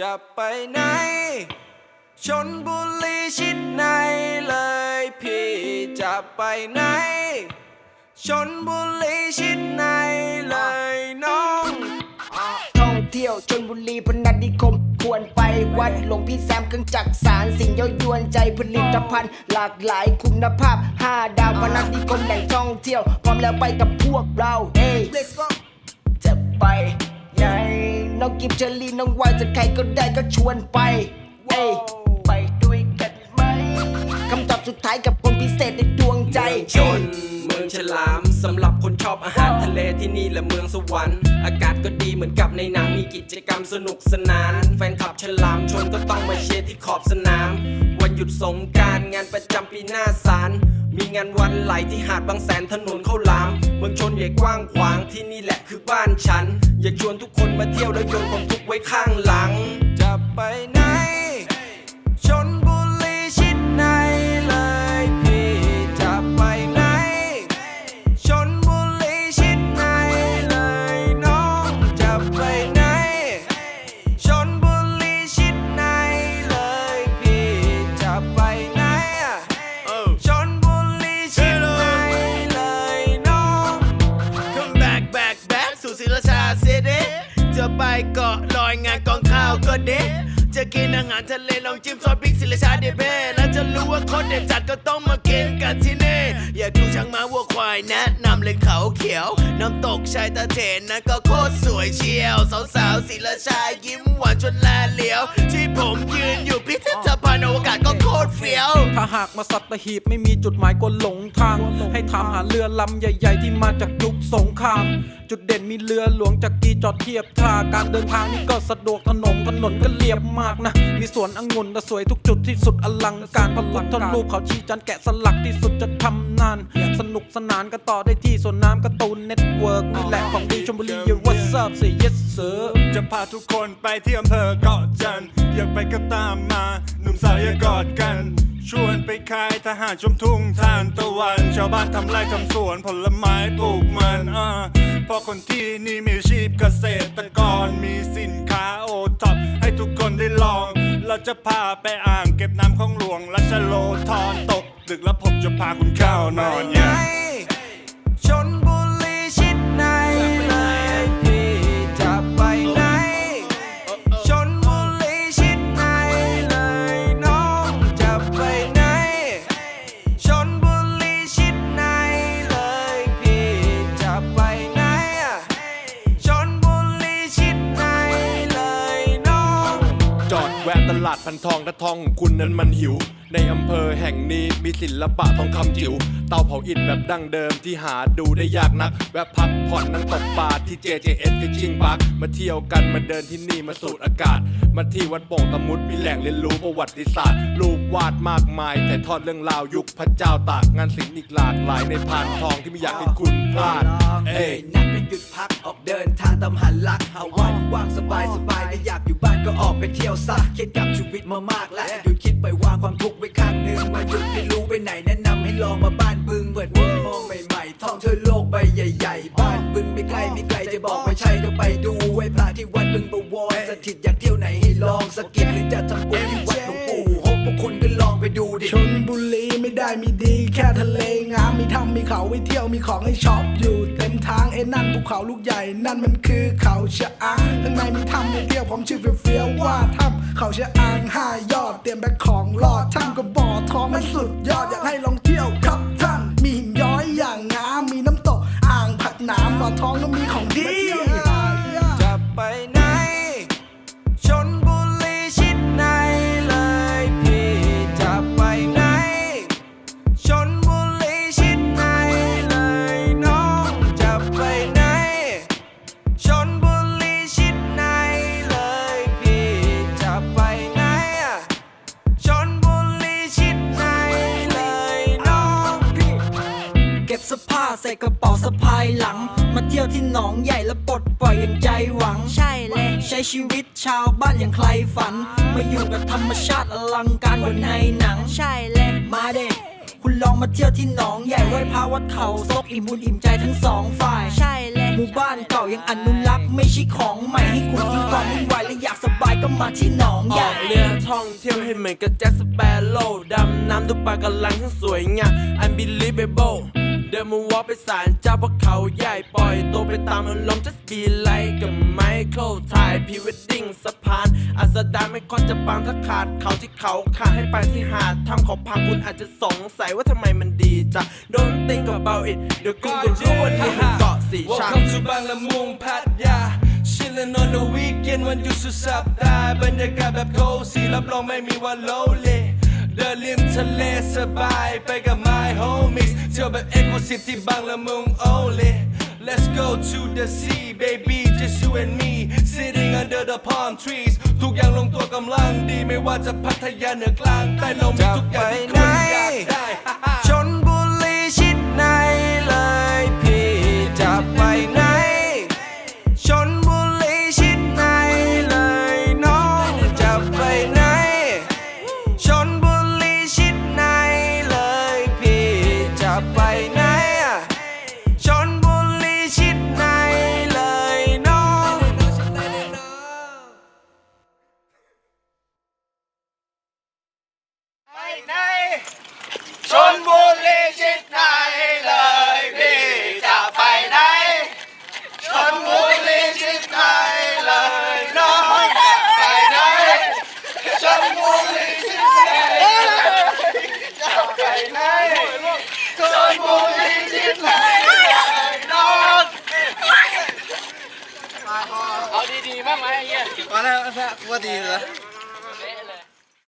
จะไปไหน ชนบุรีชิดในเลยพี่จะไปไหน ชนบุรีชิดในเลยน้อง ท่องเที่ยวชนบุรีพนัสนิคม ควรไปวัดหลวงพี่แซมเครื่องจักรสารสิ่งเย้ายวนใจผลิตภัณฑ์ หลากหลายคุณภาพ 5 ดาวพนัสนิคมแหล่งท่องเที่ยว พร้อมแล้วไปกับพวกเราเอ้ย Let's go องกิฟเชอรี่น้องวายจะใครก็ได้ก็ชวนไปเอ้ยไปด้วยกันไหมคำตอบสุดท้ายกับคนพิเศษในดวงใจชนเมืองฉลามสำหรับคนชอบอาหารทะเลที่นี่แหละเมืองสวรรค์อากาศก็ดีเหมือนกับในหนังมีกิจกรรมสนุกสนาน แฟนคลับฉลามชนก็ต้องมาเชียร์ที่ขอบสนาม วันหยุดสงการงานประจำปีหน้าศาล มีงานวันไหลที่หาดบางแสนถนนเข้าลาม เมืองชนใหญ่กว้างขวางที่นี่แหละคือบ้านฉัน อยากชวนทุกคนมาเที่ยวแล้วโยนความทุกข์ไว้ข้างหลัง จะไปไหน ก็เด็ดจะกินอาหารทะเลลองจิ้มซอสพริกศิลชาเดเบ้แล้วจะรู้ว่าคนเด็ดจัดก็ต้องมากินกันที่นี่อยากดูช้างม้าวัวควายแนะนำเลยเขาเขียว น้ำตกชายตาเถนนะก็โคตรสวยเชียว สาวๆศิลชายิ้มหวานจนแลเหลียว ที่ผมยืนอยู่พิพิธภัณฑ์อวกาศก็โค ตรเฟี้ยว ถ้าหากมาสัตหีบไม่มีจุดหมายก็หลงทาง ให้ถามหาเรือลำใหญ่ ๆ ที่มาจากยุคสงคราม จุดเด่นมีเรือหลวงจากกีจอดเทียบท่าการเดินทางนี่ก็สะดวกถนนถนนก็เรียบมากนะ มีสวนองุ่นแต่สวยทุกจุดที่สุดอลังการพระพุทธรูปเขาชี้จันทร์แกะสลักที่สุดจะทำนาน สนุกสนานกันต่อได้ที่สวนน้ำการ์ตูนเน็ตเวิร์กนี่แหละของดีชมบุรี What's up say yes sir จะพาทุกคนไปที่อำเภอเกาะจันทร์ อยากไปก็ตามมา หนุ่มสาวอย่ากอดกัน ชวนไปคายทหารชมทุ่งทานตะวัน ชาวบ้านทำไร่ทำสวนผลไม้ปลูกมันอ่าเพราะคนที่นี่มีอาชีพเกษตรกรมีสินค้าโอท็อปให้ทุกคนได้ลอง เราจะพาไปอ่างเก็บน้ำของหลวงรัชโลธรตก ดึกแล้วผมจะพาคุณเข้านอนไหนเนี่ย พันทองกระทองของคุณนั้นมันหิว ในอำเภอแห่งนี้มีศิลปะทองคำจิ๋ว เตาเผาอิฐแบบดั้งเดิมที่หาดูได้ยากนัก แวะพักผ่อนนั่งตกปลาที่ JJS Fishing Park มาเที่ยวกันมาเดินที่นี่มาสูดอากาศ มาที่วัดโป่งตะมุดมีแหล่งเรียนรู้ประวัติศาสตร์ รูปวาดมากมายถ่ายทอดเรื่องราวยุคพระเจ้าตากงานศิลป์อีกหลากหลายในพานทองที่ไม่อยากให้คุณพลาด เอ้ยนักก็ หยุดพักออกเดินทางตามหันลักหาวันว่างสบายสบายไม่อยากอยู่บ้านก็ออกไปเที่ยวซะคิดกับชีวิตมามากแล้วหยุดคิดไปวางความทุกข์ไว้ข้างหนึ่งมาหยุดไม่รู้ไปไหนแนะนำให้ลองมาบ้านบึงเปิดมุมมองใหม่ๆท่องเที่ยวโลกใบใหญ่ ๆ บ้านบึงไม่ไกลไม่ไกลจะบอกไม่ใช่ก็ไปดูไว้พระที่วัดบึงประวรสถิตอยากเที่ยวไหนให้ลองสกิปหรือจะทำบุญที่วัดหลวงปู่หกพวกคุณก็ลองไปดูดิชนบุรีไม่ได้มีดีแค่ทะเลงามมี ถ้ำมีเขาไว้เที่ยวมีของให้ช็อปอยู่เต็มทางไอ้นั่นภูเขาลูกใหญ่นั่นมันคือเขาชะอางข้างในมีถ้ำให้เที่ยวผมชื่อเฟี้ยวว่าถ้ำเขาชะอางห้ายอดเตรียมแบกของรอดถ้ำก็บ่อทองมันสุดยอดอยากให้ลองเที่ยวครับท่านมีหินย้อยอย่างงามมีน้ำตกอ่างผักน้ำบ่อทองก็มีของดี เก็บเสภาใส่กระเป๋าสะพายหลัง มาเที่ยวที่หนองใหญ่แล้วปลดปล่อยอย่างใจหวัง ใช่เลยใช้ชีวิตชาวบ้านอย่างใครฝัน มาอยู่กับธรรมชาติอลังการกว่าในหนัง ใช่เลยมาเด้คุณลองมาเที่ยวที่หนองใหญ่ไหว้พระวัดเขาซกอิ่มบุญอิ่มใจทั้งสองฝ่าย ใช่เลยหมู่บ้านเก่ายังอนุรักษ์ไม่ใช่ของใหม่ให้คุณทิ้งความวุ่นวายและอยากสบายก็มาที่หนองอใหญ่อกเรือท่องเที่ยวให้เหมือนกับแจ็คสเปโร่ดำน้ำดูปลากำลังทั้งสวยงาม unbelievable เดินมาวอลไปศาลเจ้าพระเขาใหญ่ปล่อยตัวไปตามอารมณ์ just be like กับไมเคิลถ่ายพรีเวดดิ้งสะพานอัสดานไม่ค่อยจะปังถ้าขาดเขาที่เขาขาดให้ไปที่หาดทำเขาพังคุณอาจจะสงสัยว่าทำไมมันดีจ้ะ Don't think about it เดี๋ยวคุณก็รู้ว่านี่มันเกาะสีชัง Welcome to บางละมุงพัทยา Chillin' on the weekend วันหยุดสุดสัปดาห์บรรยากาศแบบโคซี่รับรองไม่มีวันโลเล เดินริมทะเลสบายไปกับ my homies เที่ยวแบบ exclusive ที่บางละมุง only Let's go to the sea baby just you and me sitting under the palm trees ทุกอย่างลงตัวกำลังดีไม่ว่าจะพัทยาเหนือกลางใต้เรามีทุกอย่างที่คุณอยากได้ เอา